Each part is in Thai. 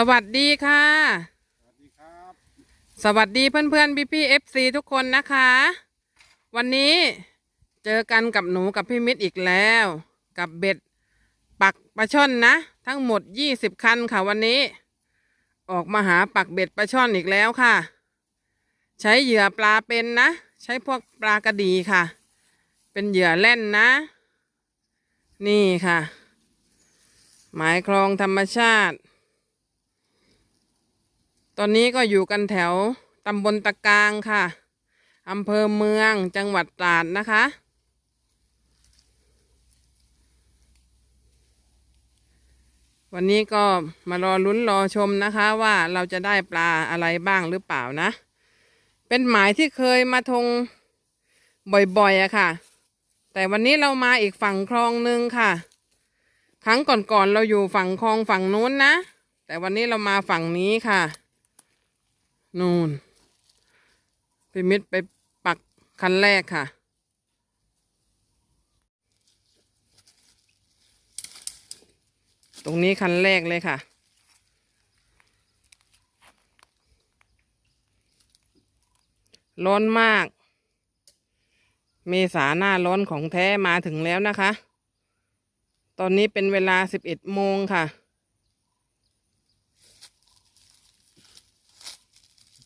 สวัสดีค่ะ สวัสดีครับ สวัสดีเพื่อนเพื่อนพี่พี่เอฟซีทุกคนนะคะ วันนี้เจอกันกับหนูกับพี่มิตรอีกแล้ว กับเบ็ดปักปลาช่อนนะ ทั้งหมดยี่สิบคันค่ะวันนี้ ออกมาหาปักเบ็ดปลาช่อนอีกแล้วค่ะ ใช้เหยื่อปลาเป็นนะ ใช้พวกปลากระดีค่ะ เป็นเหยื่อแล่นนะ นี่ค่ะ หมายคลองธรรมชาติ ตอนนี้ก็อยู่กันแถวตำบลตะกางค่ะอำเภอเมืองจังหวัดตราดนะคะ วันนี้ก็มารอลุ้นรอชมนะคะว่าเราจะได้ปลาอะไรบ้างหรือเปล่านะ เป็นหมายที่เคยมาทงบ่อยๆอะค่ะ แต่วันนี้เรามาอีกฝั่งคลองหนึ่งค่ะ ครั้งก่อนๆเราอยู่ฝั่งคลองฝั่งนู้นนะ แต่วันนี้เรามาฝั่งนี้ค่ะ นู่นพิมิตไปปักคันแรกค่ะ ตรงนี้คันแรกเลยค่ะร้อนมาก เมษาหน้าร้อนของแท้มาถึงแล้วนะคะ ตอนนี้เป็นเวลาสิบเอ็ดโมงค่ะ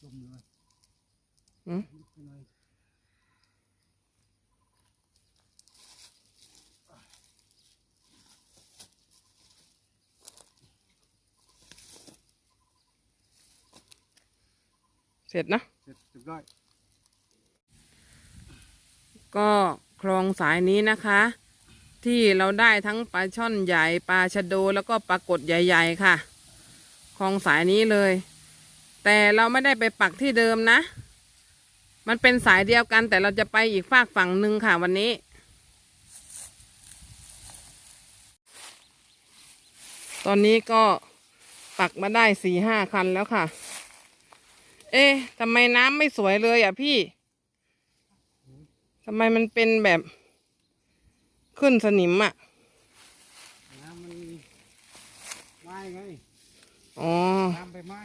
จมเลย อืม ไป เลยเสร็จเนอะเสร็จเรียบร้อย ก็คลองสายนี้นะคะ ที่เราได้ทั้งปลาช่อนใหญ่ปลาชะโดแล้วก็ปลากดใหญ่ ๆ ค่ะ คลองสายนี้เลย แต่เราไม่ได้ไปปักที่เดิมนะ มันเป็นสายเดียวกัน แต่เราจะไปอีกฝากฝั่งหนึ่งค่ะวันนี้ ตอนนี้ก็ปักมาได้สี่ห้าคันแล้วค่ะ เอ๊ะทำไมน้ำไม่สวยเลยอะพี่ทำไมมันเป็นแบบขึ้นสนิมอะ่ะน้ำมันไม้ไง อ๋อ น้ำใบไม้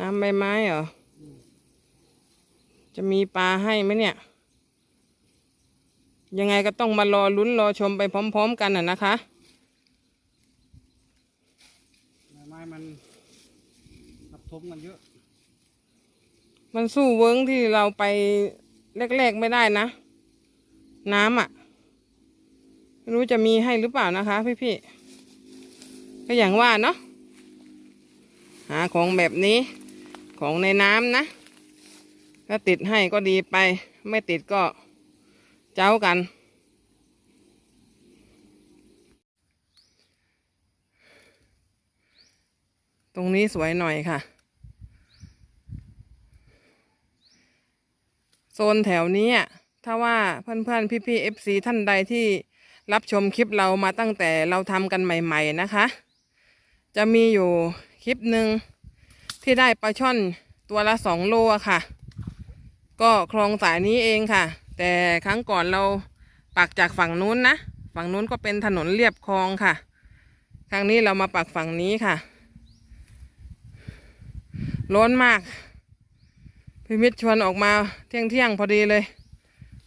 น้ำใบไม้เหรอ จะมีปลาให้ไหมเนี่ย ยังไงก็ต้องมารอลุ้นรอชมไปพร้อม ๆ กันอะนะคะใบไม้มันทับถมกันเยอะ มันสู้เวิ้งที่เราไปแรกๆไม่ได้นะ น้ำอะ่ะไม่รู้จะมีให้หรือเปล่านะคะพี่ๆก็อย่างว่าเนาะหาของแบบนี้ของในน้ำนะ ถ้าติดให้ก็ดีไป ไม่ติดก็เจ้ากัน ตรงนี้สวยหน่อยค่ะ โซนแถวนี้ถ้าว่าเพื่อนๆ พี่ๆ FC ท่านใดที่รับชมคลิปเรามาตั้งแต่เราทำกันใหม่ ๆ นะคะ จะมีอยู่คลิปหนึ่งที่ได้ปลาช่อนตัวละสองโลค่ะ ก็คลองสายนี้เองค่ะ แต่ครั้งก่อนเราปักจากฝั่งนู้นนะ ฝั่งนู้นก็เป็นถนนเรียบคลองค่ะ ครั้งนี้เรามาปักฝั่งนี้ค่ะ ร้อนมากพี่มิตรชวนออกมาเที่ยงเที่ยงๆพอดีเลย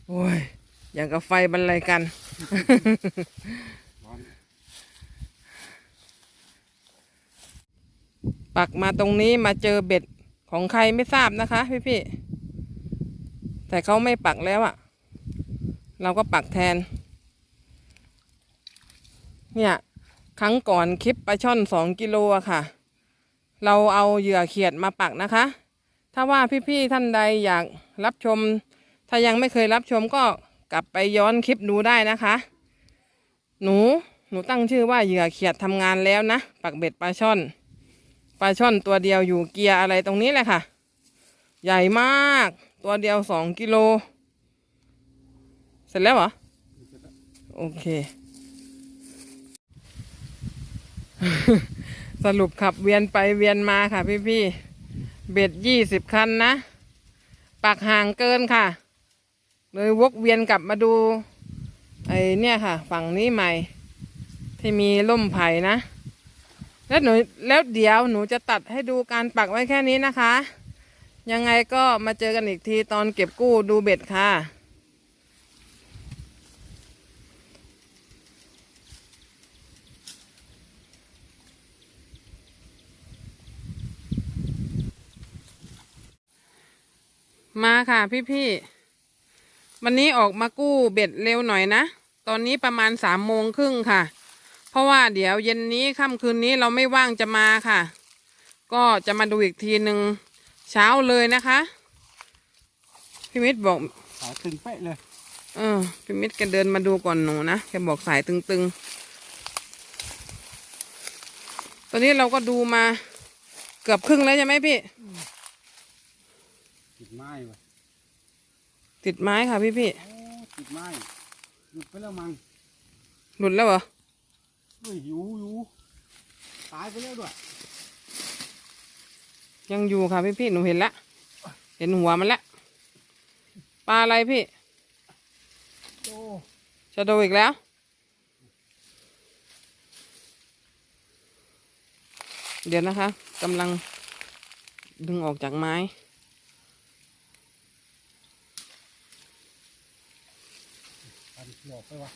โอ้ย อย่างกับไฟบรรลัยกัน ปักมาตรงนี้มาเจอเบ็ดของใครไม่ทราบนะคะพี่พี่ แต่เขาไม่ปักแล้วอะ่ะ เราก็ปักแทน เนี่ยครั้งก่อนคลิปปลาช่อนสองกิโลอะค่ะ เราเอาเหยื่อเขียดมาปักนะคะ ถ้าว่าพี่ๆท่านใดอยากรับชม ถ้ายังไม่เคยรับชมก็กลับไปย้อนคลิปดูได้นะคะ หนูหนูตั้งชื่อว่าเหยื่อเขียดทำงานแล้วนะ ปักเบ็ดปลาช่อนปลาช่อนตัวเดียวอยู่เกียร์อะไรตรงนี้แหละค่ะ ใหญ่มาก ตัวเดียวสองกิโล เสร็จแล้วเหรอ โอเค สรุปขับเวียนไปเวียนมาค่ะพี่พี่ๆเบ็ดยี่สิบคันนะปักห่างเกินค่ะ เลยวกเวียนกลับมาดูไอ้เนี่ยค่ะ ฝั่งนี้ใหม่ ที่มีล่มไผ่นะ แล้วหนูแล้วเดี๋ยวหนูจะตัดให้ดูการปักไว้แค่นี้นะคะ ยังไงก็มาเจอกันอีกทีตอนเก็บกู้ดูเบ็ดค่ะ มาค่ะพี่ๆวันนี้ออกมากู้เบ็ดเร็วหน่อยนะ ตอนนี้ประมาณสามโมงครึ่งค่ะ เพราะว่าเดี๋ยวเย็นนี้ค่ำคืนนี้เราไม่ว่างจะมาค่ะ ก็จะมาดูอีกทีหนึ่ง เช้าเลยนะคะ พี่มิตรบอกสายตึงเป๊ะเลย เออพี่มิตรแกเดินมาดูก่อนหนูนะแกบอกสายตึงๆ ตอนนี้เราก็ดูมาเกือบครึ่งแล้วใช่ไหมพี่ ติดไม้ว่ะติดไม้ค่ะพี่พี่โอ้ติดไม้หยุดไปแล้วมั้งๆหลุดแล้วเหรอเฮ้ยหิวหิวตายไปแล้วด้วย ยังอยู่ค่ะพี่พี่ๆหนูเห็นละเห็นหัวมันละปลาอะไรพี่โอ้ชะโดอีกแล้ว เดี๋ยวนะคะกำลังดึงออกจากไม้ตันหลอกไปวะ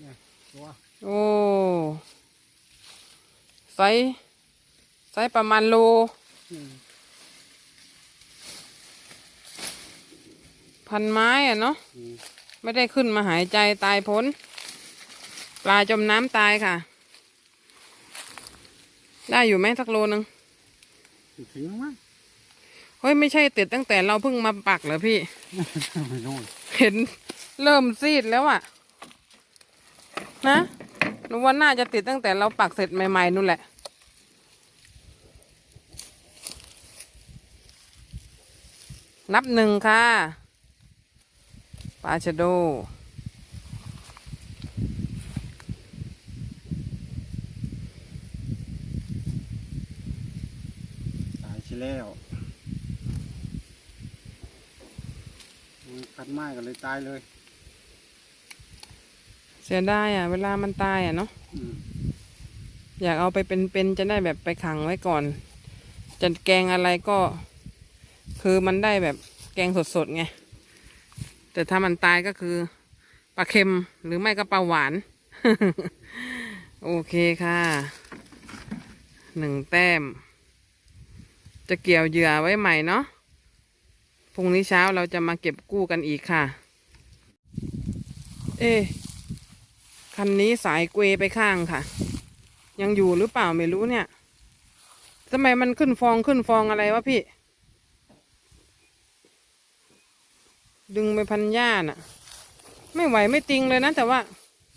เนี่ยตัวโอ้ไซส์ ไซส์ประมาณโลอืมพันไม้อะเนาะอืมไม่ได้ขึ้นมาหายใจตายพ้น ปลาจมน้ำตายค่ะ ได้อยู่ไหมสักโลนึงถึงแล้วมั้งเฮ้ย ไม่ใช่ติดตั้งแต่เราเพิ่งมาปักเหรอพี่ไม่รู้เห็นเริ่มซีดแล้วอะนะหนูว่าน่าจะติดตั้งแต่เราปักเสร็จใหม่ๆนู่นแหละ นับหนึ่งค่ะ ปลาชะโด ตายชิแล้วมันคันไม้กันเลยตายเลยเสียดายอะ เวลามันตายอะเนาะอืมอยากเอาไปเป็นๆจะได้แบบไปขังไว้ก่อนจะแกงอะไรก็ คือมันได้แบบแกงสดๆไง แต่ถ้ามันตายก็คือปลาเค็มหรือไม่ก็ปลาหวาน โอเคค่ะ หนึ่งแต้ม จะเกี่ยวเหยื่อไว้ใหม่เนาะ พรุ่งนี้เช้าเราจะมาเก็บกู้กันอีกค่ะ เอ๊คันนี้สายเกวไปข้างค่ะ ยังอยู่หรือเปล่าไม่รู้เนี่ยทำไมมันขึ้นฟองขึ้นฟองอะไรวะพี่ ดึงไปพันหญ้าน่ะ ไม่ไหวไม่ติงเลยนะแต่ว่า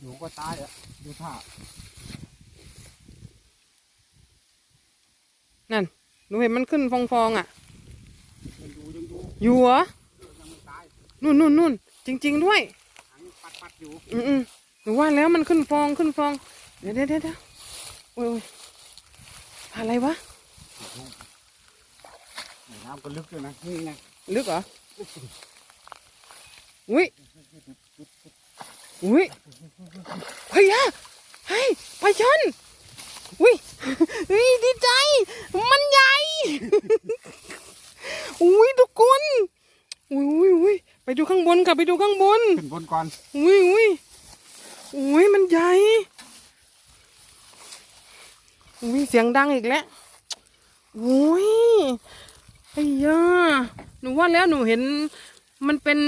อยู่ก็ตายอะดูท่านั่นหนูเห็นมันขึ้นฟองฟองๆอะยังอยู่ยังอยู่อยู่เหรอยังไม่ตายนู่นนู่นนู่นจริง ๆ ด้วยหางปัดปัดอยู่อืมอืมหนูว่าแล้วมันขึ้นฟองขึ้นฟอง เดี๋ยวเดี๋ยวเดี๋ยวเดี๋ยวโอ้ยโอ้ยอะไรวะน้ำก็ลึกเลยนะนี่ไงลึกเหรอ อุ้ยอุ้ยเฮ้ยอะเฮ้ยไปชนอุ้ยเฮ้ยดีใจ มันใหญ่อุ้ยทุกคนอุ้ยอุ้ยอุ้ยไปดูข้างบนค่ะไปดูข้างบนขึ้นบนก่อนอุ้ยอุ้ยอุ้ยมันใหญ่อุ้ยเสียงดังอีกแล้วอุ้ยไอ้ยาหนูว่าแล้วหนูเห็นมันเป็น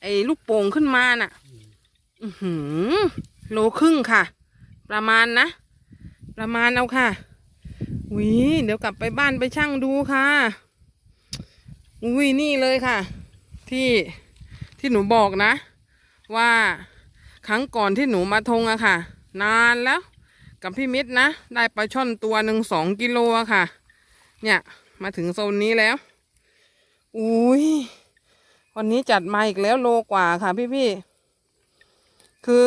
ไอ้ลูกโป่งขึ้นมาน่ะ อือหือโลครึ่งค่ะ ประมาณนะ ประมาณเอาค่ะอุ้ยเดี๋ยวกลับไปบ้านไปช่างดูค่ะอุ้ยนี่เลยค่ะ ที่ที่หนูบอกนะ ว่าครั้งก่อนที่หนูมาทงอะค่ะ นานแล้ว กับพี่มิตรนะ ได้ปลาช่อนตัวหนึ่งสองกิโลอะค่ะ เนี่ย มาถึงโซนนี้แล้ว อุ้ย วันนี้จัดมาอีกแล้วโลกว่าค่ะพี่พี่ๆคือ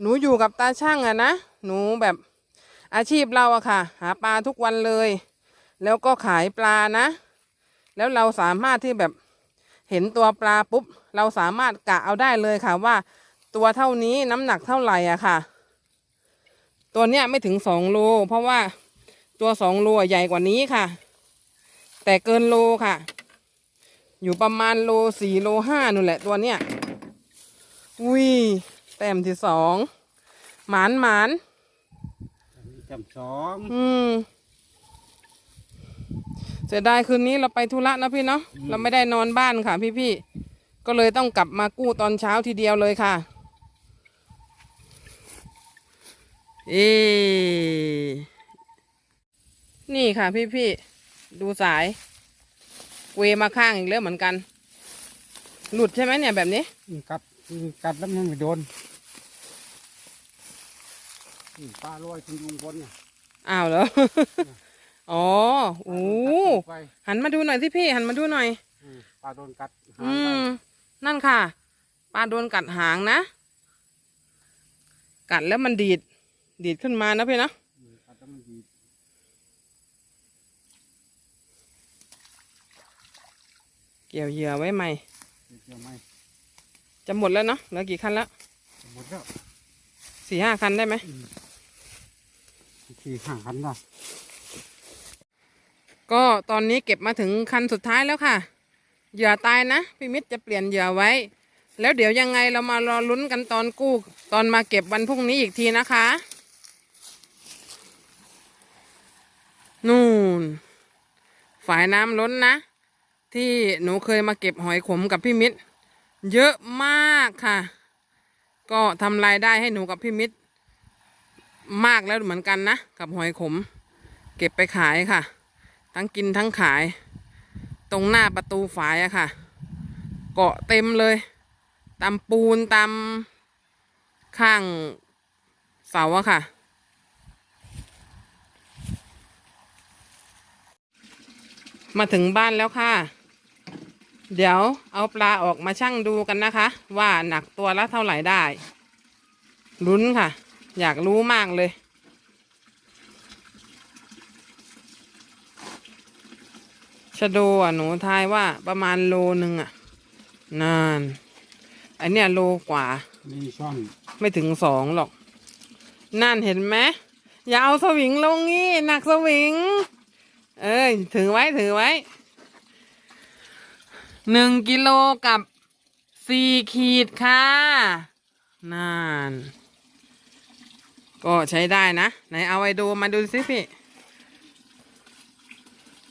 หนูอยู่กับตาช่างอะนะ หนูแบบอาชีพเราอะค่ะ หาปลาทุกวันเลย แล้วก็ขายปลานะ แล้วเราสามารถที่แบบเห็นตัวปลาปุ๊บ เราสามารถกะเอาได้เลยค่ะว่า ตัวเท่านี้น้ำหนักเท่าไหร่อะค่ะ ตัวเนี้ยไม่ถึงสองโล เพราะว่าตัวสองโลใหญ่กว่านี้ค่ะ แต่เกินโลค่ะ อยู่ประมาณโลสี่โลห้านู่นแหละตัวเนี้ยอุ้ยแต้มที่สองหมานหมานอันนี้จำสองอืมเสียดายคืนนี้เราไปธุระนะพี่เนาะเราไม่ได้นอนบ้านค่ะ พี่พี่ๆก็เลยต้องกลับมากู้ตอนเช้าทีเดียวเลยค่ะ เอ นี่ค่ะพี่พี่ๆดูสาย เวมาข้างอีกแล้วเหมือนกัน หลุดใช่ไหมเนี่ยแบบนี้อืมกัดอืมกัดแล้วมันไม่โดนอืมปลาลอยขึ้นลุงบนเนี่ยอ้าวเหรอ อ๋อโอ้ไปหันมาดูหน่อยสิพี่ หันมาดูหน่อยอืมปลาโดนกัดหางอืไปมนั่นค่ะ ปลาโดนกัดหางนะ กัดแล้วมันดีด ดีดขึ้นมานะพี่นะ อืมกัดแล้วมันดี เกี่ยวเหยื่อไว้ใหม่ เกี่ยวไหมจะหมดแล้วเนาะเหลือกี่คันแล้วหมดแล้วสี่ห้าคันได้ไหมขี่ห่างกันเนาะก็ตอนนี้เก็บมาถึงคันสุดท้ายแล้วค่ะ เหยื่อตายนะพี่มิตรจะเปลี่ยนเหยื่อไว้ แล้วเดี๋ยวยังไงเรามารอลุ้นกันตอนกู้ ตอนมาเก็บวันพรุ่งนี้อีกทีนะคะ นู่น ฝายน้ำล้นนะ ที่หนูเคยมาเก็บหอยขมกับพี่มิตร เยอะมากค่ะ ก็ทำรายได้ให้หนูกับพี่มิตร มากแล้วเหมือนกันนะกับหอยขม เก็บไปขายค่ะ ทั้งกินทั้งขาย ตรงหน้าประตูฝายอะค่ะ เกาะเต็มเลยตามปูนตามข้างเสาอะค่ะมาถึงบ้านแล้วค่ะ เดี๋ยวเอาปลาออกมาชั่งดูกันนะคะ ว่าหนักตัวละเท่าไหร่ได้ ลุ้นค่ะ อยากรู้มากเลย ชะโดอะหนูทายว่าประมาณโลหนึ่งอะ นาน อันเนี้ยโลกว่า นี่ช่องไม่ถึงสองหรอก นั่นเห็นไหมอย่าเอาสวิงลงงี้หนักสวิง เอ้ยถือไว้ถือไว้ หนึ่งกิโลกับสี่ขีดค่ะนั่นก็ใช้ได้นะ ไหนเอาไว้ดูมาดูสิพี่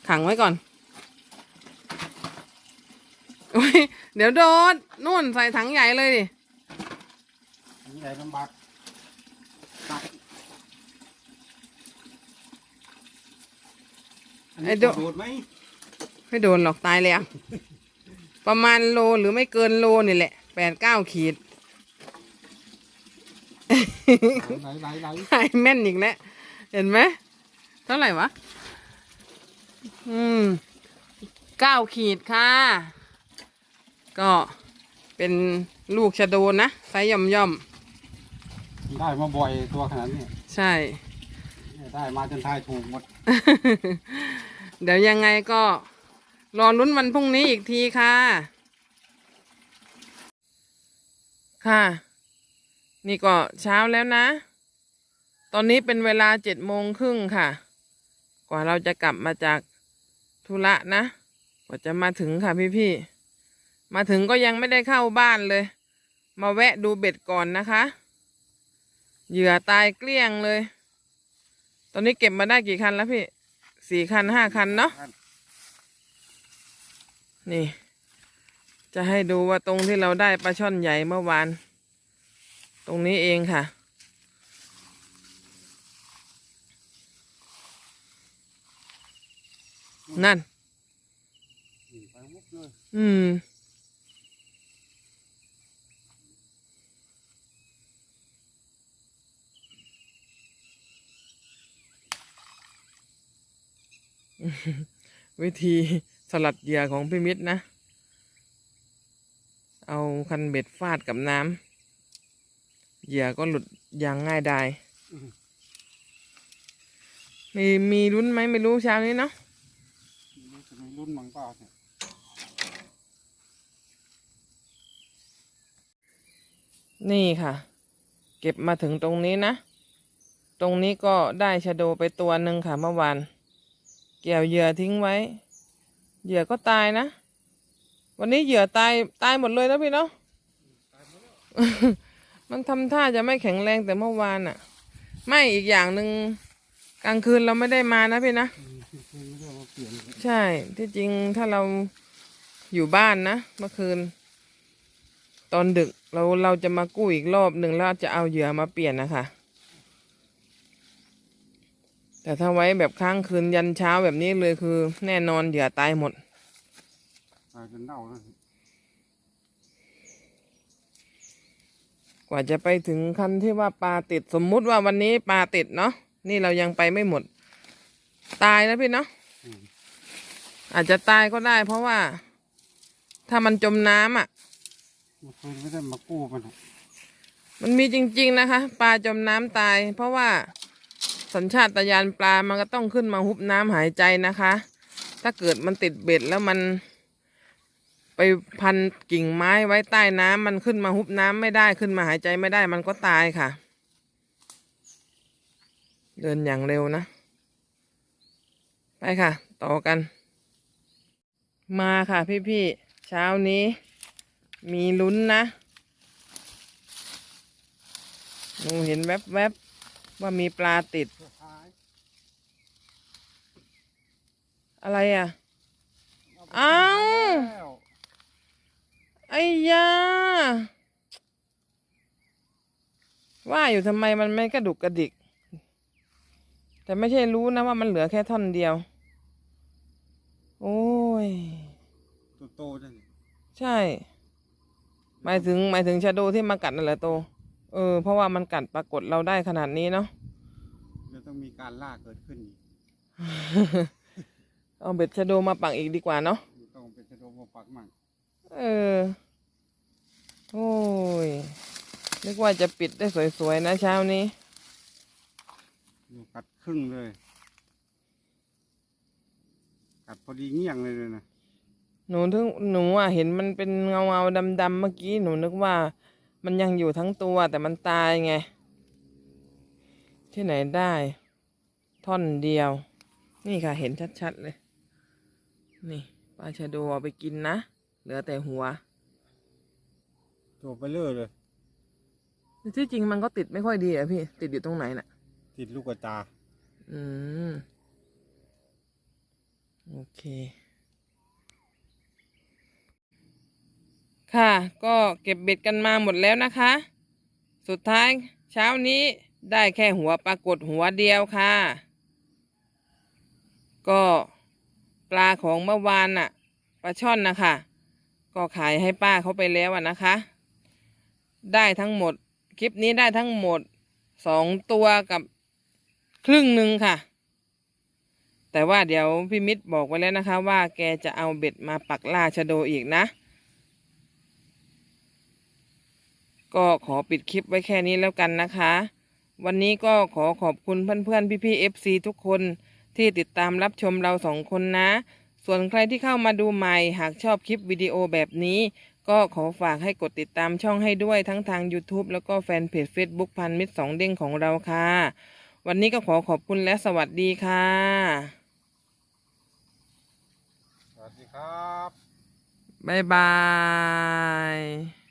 ขังไว้ก่อนอุ๊ยเดี๋ยวโดนนู่นใส่ถังใหญ่เลยดิอันนี้ใหญ่ลำบากตักอันนี้ไอ้โดโดดไหมไม่โดนหรอกตายเลยอะ ประมาณโลหรือไม่เกินโลนี่แหละแปดเก้าขีดไหลไหลไหลไอ้แม่นอีกแล้วเห็นไหมเท่าไหร่วะ อืมเก้าขีดค่ะ ก็เป็นลูกชะโดนะไซส์ย่อมย่อมได้มาบ่อยตัวขนาดนี้ๆใช่ ได้มาจนทายถูกหมด เดี๋ยวยังไงก็ รอลุ้นวันพรุ่งนี้อีกทีค่ะ ค่ะ นี่ก็เช้าแล้วนะ ตอนนี้เป็นเวลาเจ็ดโมงครึ่งค่ะ กว่าเราจะกลับมาจากธุระนะ กว่าจะมาถึงค่ะพี่ๆมาถึงก็ยังไม่ได้เข้าบ้านเลย มาแวะดูเบ็ดก่อนนะคะ เหยื่อตายเกลี้ยงเลย ตอนนี้เก็บมาได้กี่คันแล้วพี่ สี่คันห้าคันเนาะ นี่ จะให้ดูว่าตรงที่เราได้ปลาช่อนใหญ่เมื่อวาน ตรงนี้เองค่ะ นั่น อืมวิธี สลัดเหยื่อของพี่มิตรนะ เอาคันเบ็ดฟาดกับน้ำเหยื่อก็หลุดอย่างง่ายดายมีมีลุ้นไหมไม่รู้เช้านี้เนาะรู้จะมีรุ่นมังเปล่าเนี่ยนี่ค่ะ เก็บมาถึงตรงนี้นะ ตรงนี้ก็ได้ชะโดไปตัวหนึ่งค่ะเมื่อวานเกี่ยวเหยื่อทิ้งไว้ เหยื่อก็ตายนะ วันนี้เหยื่อตายตายหมดเลยนะพี่เนาะมันทำท่าจะไม่แข็งแรงแต่เมื่อวานอะไม่อีกอย่างหนึ่งกลางคืนเราไม่ได้มานะพี่นะใช่ ที่จริงถ้าเราอยู่บ้านนะเมื่อคืน ตอนดึกเราเราจะมากู้อีกรอบหนึ่งแล้วจะเอาเหยื่อมาเปลี่ยนนะคะ แต่ถ้าไว้แบบค้างคืนยันเช้าแบบนี้เลยคือ แน่นอนเหยื่อตายหมดตายจนเน่าแล้วกว่าจะไปถึงคันที่ว่าปลาติดสมมุติว่าวันนี้ปลาติดเนาะนี่เรายังไปไม่หมด ตายนะพี่เนาะอืมอาจจะตายก็ได้ เพราะว่า ถ้ามันจมน้ำอะเมื่อคืนไม่ได้มากู้มันอะมันมีจริง ๆนะคะ ปลาจมน้ำตาย เพราะว่า สัญชาตญาณปลามันก็ต้องขึ้นมาหุบน้ำหายใจนะคะ ถ้าเกิดมันติดเบ็ดแล้วมัน ไปพันกิ่งไม้ไว้ใต้น้ำมันขึ้นมาหุบน้ำไม่ได้ขึ้นมาหายใจไม่ได้มันก็ตายค่ะ เดินอย่างเร็วนะ ไปค่ะ ต่อกัน มาค่ะพี่ๆเช้านี้ มีลุ้นนะหนูเห็นแวบๆ ว่ามีปลาติดเพื่อขายอะไรอะ เอ้าวแล้วไอ้ยา ว่าอยู่ทำไมมันไม่กระดุกกระดิก แต่ไม่ใช่รู้นะว่ามันเหลือแค่ท่อนเดียว โอ้ย ตัวโตจังใช่ หมายถึงหมายถึงชาโดที่มากัดนั่นแหละโต เออ เพราะว่ามันกัดปรากฏเราได้ขนาดนี้เนาะเดี๋ยวต้องมีการล่าเกิดขึ้นอีกเอาเบ็ดชาโดมาปักอีกดีกว่าเนาะ ต้องเป็นชะโดมาปักมั่งเออ โอ้ย นึกว่าจะปิดได้สวยๆนะเช้านี้อยู่กัดครึ่งเลย กัดพอดีเงี้ยงเลยเลยนะ หนูถึงหนูอะเห็นมันเป็นเงาเงาดำดำๆเมื่อกี้หนูนึกว่า มันยังอยู่ทั้งตัวแต่มันตายไง ที่ไหนได้ ท่อนเดียว นี่ค่ะเห็นชัดๆเลย นี่ปลาชะโดเอาไปกินนะ เหลือแต่หัวตัวไปเรื่อยเลย ที่จริงมันก็ติดไม่ค่อยดีอะพี่ ติดอยู่ตรงไหนน่ะ ติดลูกกระตา อืม โอเค ค่ะ ก็เก็บเบ็ดกันมาหมดแล้วนะคะ สุดท้ายเช้านี้ได้แค่หัวปรากฏหัวเดียวค่ะ ก็ปลาของเมื่อวานน่ะปลาช่อนนะคะ ก็ขายให้ป้าเขาไปแล้วอะนะคะ ได้ทั้งหมดคลิปนี้ได้ทั้งหมดสองตัวกับครึ่งหนึ่งค่ะ แต่ว่าเดี๋ยวพี่มิตรบอกไว้แล้วนะคะ ว่าแกจะเอาเบ็ดมาปักล่าชะโดอีกนะ ก็ขอปิดคลิปไว้แค่นี้แล้วกันนะคะ วันนี้ก็ขอขอบคุณเพื่อนๆพี่ๆเอฟซีทุกคนที่ติดตามรับชมเราสองคนนะ ส่วนใครที่เข้ามาดูใหม่หากชอบคลิปวิดีโอแบบนี้ ก็ขอฝากให้กดติดตามช่องให้ด้วยทั้งทาง YouTube แล้วก็แฟนเพจ Facebook พันมิตรสองเด้งของเราค่ะ วันนี้ก็ขอขอบคุณและสวัสดีค่ะ สวัสดีครับ บ๊ายบาย